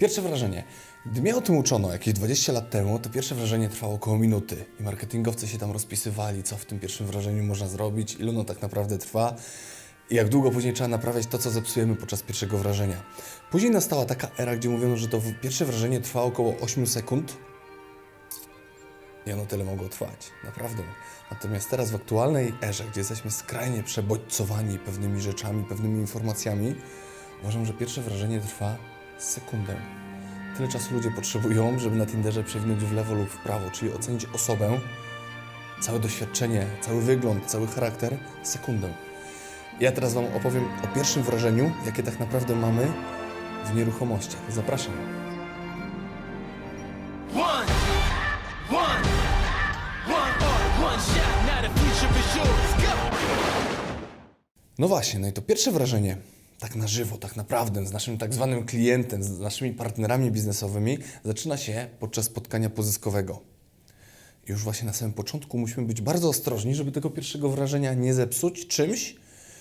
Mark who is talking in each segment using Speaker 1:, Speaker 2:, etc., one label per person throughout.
Speaker 1: Pierwsze wrażenie. Gdy mnie o tym uczono jakieś 20 lat temu, to pierwsze wrażenie trwało około minuty i marketingowcy się tam rozpisywali, co w tym pierwszym wrażeniu można zrobić, ile ono tak naprawdę trwa i jak długo później trzeba naprawiać to, co zepsujemy podczas pierwszego wrażenia. Później nastała taka era, gdzie mówiono, że to pierwsze wrażenie trwa około 8 sekund i ono tyle mogło trwać, naprawdę. Natomiast teraz w aktualnej erze, gdzie jesteśmy skrajnie przebodźcowani pewnymi rzeczami, pewnymi informacjami, uważam, że pierwsze wrażenie trwa sekundę. Tyle czasu ludzie potrzebują, żeby na Tinderze przewinąć w lewo lub w prawo, czyli ocenić osobę, całe doświadczenie, cały wygląd, cały charakter sekundę. Ja teraz Wam opowiem o pierwszym wrażeniu, jakie tak naprawdę mamy w nieruchomościach. Zapraszam. No właśnie, no i to pierwsze wrażenie, tak na żywo, tak naprawdę, z naszym tak zwanym klientem, z naszymi partnerami biznesowymi, zaczyna się podczas spotkania pozyskowego. Już właśnie na samym początku musimy być bardzo ostrożni, żeby tego pierwszego wrażenia nie zepsuć czymś,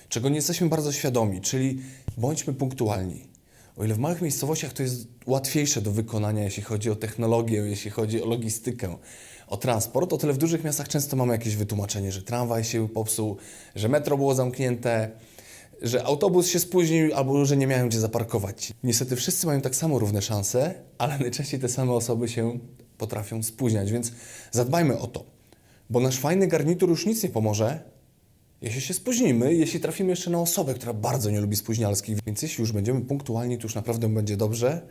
Speaker 1: czego nie jesteśmy bardzo świadomi, czyli bądźmy punktualni. O ile w małych miejscowościach to jest łatwiejsze do wykonania, jeśli chodzi o technologię, jeśli chodzi o logistykę, o transport, o tyle w dużych miastach często mamy jakieś wytłumaczenie, że tramwaj się popsuł, że metro było zamknięte, że autobus się spóźnił albo że nie miałem gdzie zaparkować. Niestety wszyscy mają tak samo równe szanse, ale najczęściej te same osoby się potrafią spóźniać, więc zadbajmy o to, bo nasz fajny garnitur już nic nie pomoże, jeśli się spóźnimy, jeśli trafimy jeszcze na osobę, która bardzo nie lubi spóźnialskich, więc jeśli już będziemy punktualni, to już naprawdę będzie dobrze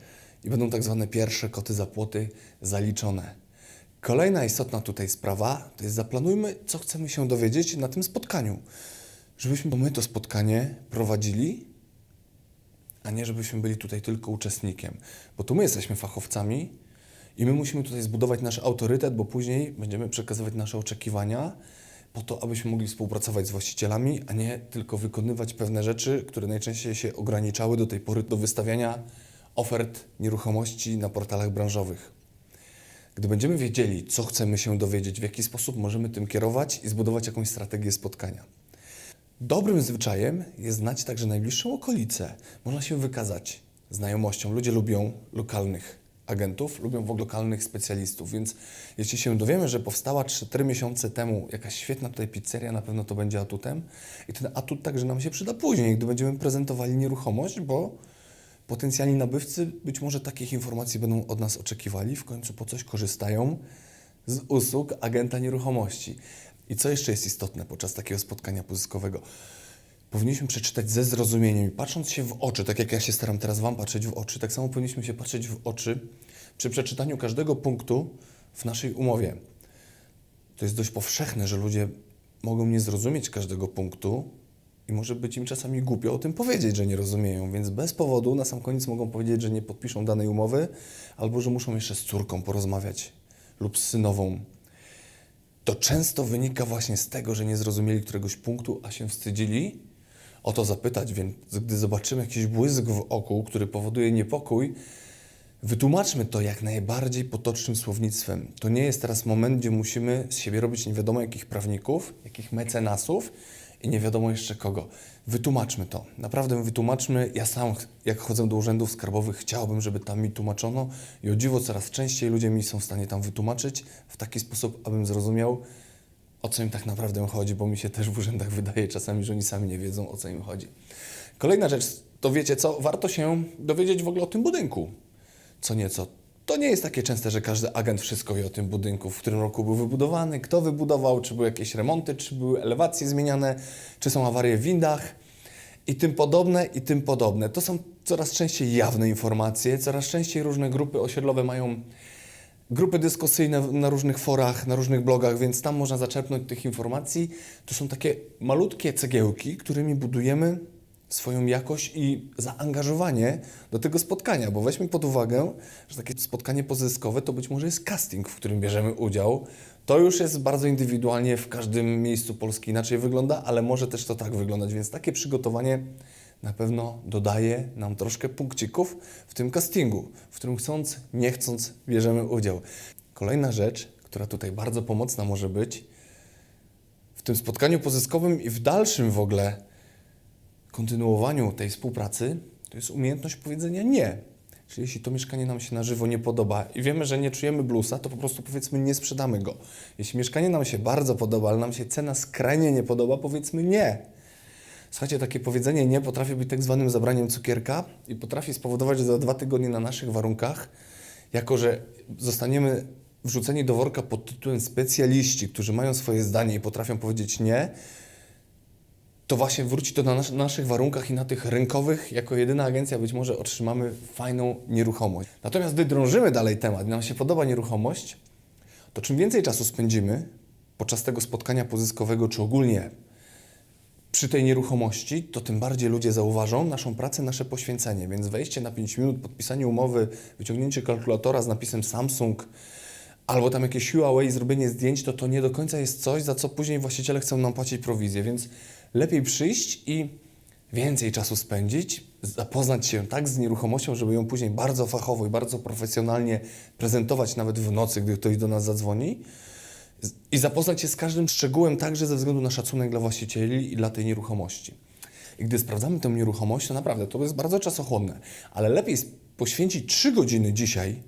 Speaker 1: i będą tak zwane pierwsze koty za płoty zaliczone. Kolejna istotna tutaj sprawa to jest zaplanujmy, co chcemy się dowiedzieć na tym spotkaniu. Żebyśmy my to spotkanie prowadzili, a nie żebyśmy byli tutaj tylko uczestnikiem. Bo tu my jesteśmy fachowcami i my musimy tutaj zbudować nasz autorytet, bo później będziemy przekazywać nasze oczekiwania po to, abyśmy mogli współpracować z właścicielami, a nie tylko wykonywać pewne rzeczy, które najczęściej się ograniczały do tej pory do wystawiania ofert nieruchomości na portalach branżowych. Gdy będziemy wiedzieli, co chcemy się dowiedzieć, w jaki sposób możemy tym kierować i zbudować jakąś strategię spotkania. Dobrym zwyczajem jest znać także najbliższą okolicę. Można się wykazać znajomością. Ludzie lubią lokalnych agentów, lubią w ogóle lokalnych specjalistów, więc jeśli się dowiemy, że powstała 4 miesiące temu jakaś świetna tutaj pizzeria, na pewno to będzie atutem i ten atut także nam się przyda później, gdy będziemy prezentowali nieruchomość, bo potencjalni nabywcy być może takich informacji będą od nas oczekiwali, w końcu po coś korzystają z usług agenta nieruchomości. I co jeszcze jest istotne podczas takiego spotkania pozyskowego? Powinniśmy przeczytać ze zrozumieniem i patrząc się w oczy, tak jak ja się staram teraz Wam patrzeć w oczy, tak samo powinniśmy się patrzeć w oczy przy przeczytaniu każdego punktu w naszej umowie. To jest dość powszechne, że ludzie mogą nie zrozumieć każdego punktu i może być im czasami głupio o tym powiedzieć, że nie rozumieją, więc bez powodu na sam koniec mogą powiedzieć, że nie podpiszą danej umowy albo że muszą jeszcze z córką porozmawiać lub z synową. To często wynika właśnie z tego, że nie zrozumieli któregoś punktu, a się wstydzili o to zapytać, więc gdy zobaczymy jakiś błysk w oku, który powoduje niepokój, wytłumaczmy to jak najbardziej potocznym słownictwem. To nie jest teraz moment, gdzie musimy z siebie robić nie wiadomo jakich prawników, jakich mecenasów i nie wiadomo jeszcze kogo. Wytłumaczmy to. Naprawdę wytłumaczmy. Ja sam, jak chodzę do urzędów skarbowych, chciałbym, żeby tam mi tłumaczono i o dziwo coraz częściej ludzie mi są w stanie tam wytłumaczyć w taki sposób, abym zrozumiał, o co im tak naprawdę chodzi, bo mi się też w urzędach wydaje czasami, że oni sami nie wiedzą, o co im chodzi. Kolejna rzecz, to wiecie co, warto się dowiedzieć w ogóle o tym budynku. Co nieco. To nie jest takie częste, że każdy agent wszystko wie o tym budynku, w którym roku był wybudowany, kto wybudował, czy były jakieś remonty, czy były elewacje zmieniane, czy są awarie w windach i tym podobne, i tym podobne. To są coraz częściej jawne informacje, coraz częściej różne grupy osiedlowe mają grupy dyskusyjne na różnych forach, na różnych blogach, więc tam można zaczerpnąć tych informacji. To są takie malutkie cegiełki, którymi budujemy swoją jakość i zaangażowanie do tego spotkania, bo weźmy pod uwagę, że takie spotkanie pozyskowe to być może jest casting, w którym bierzemy udział. To już jest bardzo indywidualnie w każdym miejscu Polski inaczej wygląda, ale może też to tak wyglądać, więc takie przygotowanie na pewno dodaje nam troszkę punkcików w tym castingu, w którym chcąc, nie chcąc bierzemy udział. Kolejna rzecz, która tutaj bardzo pomocna może być, w tym spotkaniu pozyskowym i w dalszym w ogóle kontynuowaniu tej współpracy, to jest umiejętność powiedzenia nie. Czyli jeśli to mieszkanie nam się na żywo nie podoba i wiemy, że nie czujemy bluesa, to po prostu powiedzmy nie sprzedamy go. Jeśli mieszkanie nam się bardzo podoba, ale nam się cena skrajnie nie podoba, powiedzmy nie. Słuchajcie, takie powiedzenie nie potrafi być tak zwanym zabraniem cukierka i potrafi spowodować, że za dwa tygodnie na naszych warunkach, jako że zostaniemy wrzuceni do worka pod tytułem specjaliści, którzy mają swoje zdanie i potrafią powiedzieć nie, to właśnie wróci to na nas, naszych warunkach i na tych rynkowych, jako jedyna agencja być może otrzymamy fajną nieruchomość. Natomiast gdy drążymy dalej temat i nam się podoba nieruchomość, to czym więcej czasu spędzimy podczas tego spotkania pozyskowego, czy ogólnie przy tej nieruchomości, to tym bardziej ludzie zauważą naszą pracę, nasze poświęcenie. Więc wejście na 5 minut, podpisanie umowy, wyciągnięcie kalkulatora z napisem Samsung albo tam jakieś Huawei, zrobienie zdjęć, to to nie do końca jest coś, za co później właściciele chcą nam płacić prowizję. Więc lepiej przyjść i więcej czasu spędzić, zapoznać się tak z nieruchomością, żeby ją później bardzo fachowo i bardzo profesjonalnie prezentować nawet w nocy, gdy ktoś do nas zadzwoni i zapoznać się z każdym szczegółem także ze względu na szacunek dla właścicieli i dla tej nieruchomości. I gdy sprawdzamy tę nieruchomość, to naprawdę to jest bardzo czasochłonne, ale lepiej poświęcić 3 godziny dzisiaj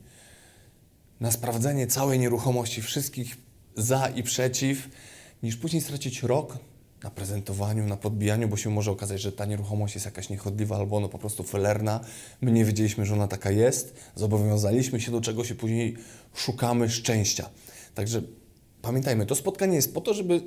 Speaker 1: na sprawdzenie całej nieruchomości, wszystkich za i przeciw, niż później stracić rok na prezentowaniu, na podbijaniu, bo się może okazać, że ta nieruchomość jest jakaś niechodliwa albo ona po prostu felerna. My nie wiedzieliśmy, że ona taka jest, zobowiązaliśmy się do czegoś i później szukamy szczęścia. Także pamiętajmy, to spotkanie jest po to, żeby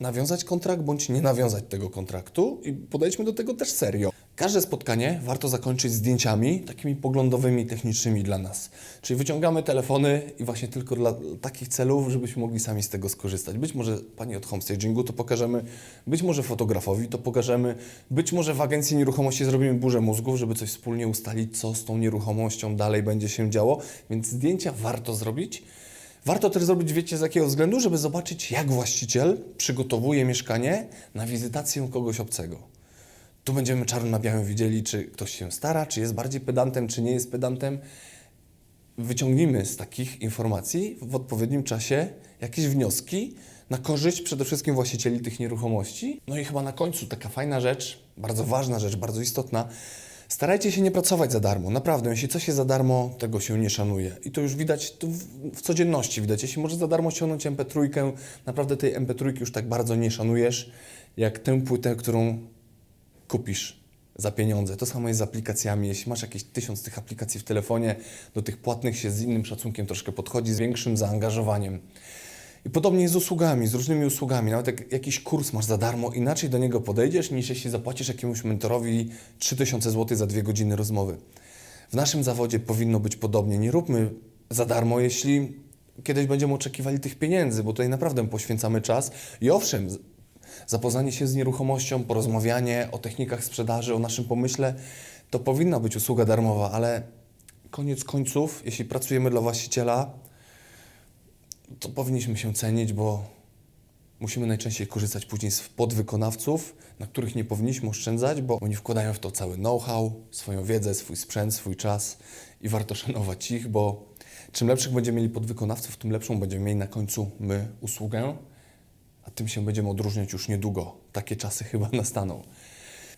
Speaker 1: nawiązać kontrakt bądź nie nawiązać tego kontraktu i podejdźmy do tego też serio. Każde spotkanie warto zakończyć zdjęciami takimi poglądowymi, technicznymi dla nas. Czyli wyciągamy telefony i właśnie tylko dla takich celów, żebyśmy mogli sami z tego skorzystać. Być może pani od homestagingu to pokażemy, być może fotografowi to pokażemy, być może w agencji nieruchomości zrobimy burzę mózgów, żeby coś wspólnie ustalić, co z tą nieruchomością dalej będzie się działo. Więc zdjęcia warto zrobić. Warto też zrobić, wiecie z jakiego względu, żeby zobaczyć, jak właściciel przygotowuje mieszkanie na wizytację kogoś obcego. Tu będziemy czarno na białym widzieli, czy ktoś się stara, czy jest bardziej pedantem, czy nie jest pedantem. Wyciągnijmy z takich informacji w odpowiednim czasie jakieś wnioski na korzyść przede wszystkim właścicieli tych nieruchomości. No i chyba na końcu taka fajna rzecz, bardzo ważna rzecz, bardzo istotna. Starajcie się nie pracować za darmo. Naprawdę, jeśli coś jest za darmo, tego się nie szanuje. I to już widać to w, w codzienności. Widać, jeśli możesz za darmo ściągnąć MP3, naprawdę tej MP3 już tak bardzo nie szanujesz, jak tę płytę, którą kupisz za pieniądze. To samo jest z aplikacjami. Jeśli masz jakieś tysiąc tych aplikacji w telefonie, do tych płatnych się z innym szacunkiem troszkę podchodzi, z większym zaangażowaniem. I podobnie jest z usługami, z różnymi usługami. Nawet jak jakiś kurs masz za darmo, inaczej do niego podejdziesz, niż jeśli zapłacisz jakiemuś mentorowi 3000 zł za dwie godziny rozmowy. W naszym zawodzie powinno być podobnie. Nie róbmy za darmo, jeśli kiedyś będziemy oczekiwali tych pieniędzy, bo tutaj naprawdę poświęcamy czas. I owszem, zapoznanie się z nieruchomością, porozmawianie o technikach sprzedaży, o naszym pomyśle, to powinna być usługa darmowa, ale koniec końców, jeśli pracujemy dla właściciela, to powinniśmy się cenić, bo musimy najczęściej korzystać później z podwykonawców, na których nie powinniśmy oszczędzać, bo oni wkładają w to cały know-how, swoją wiedzę, swój sprzęt, swój czas i warto szanować ich, bo czym lepszych będziemy mieli podwykonawców, tym lepszą będziemy mieli na końcu my usługę, a tym się będziemy odróżniać już niedługo. Takie czasy chyba nastaną.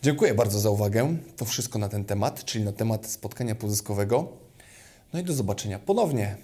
Speaker 1: Dziękuję bardzo za uwagę. To wszystko na ten temat, czyli na temat spotkania pozyskowego. No i do zobaczenia ponownie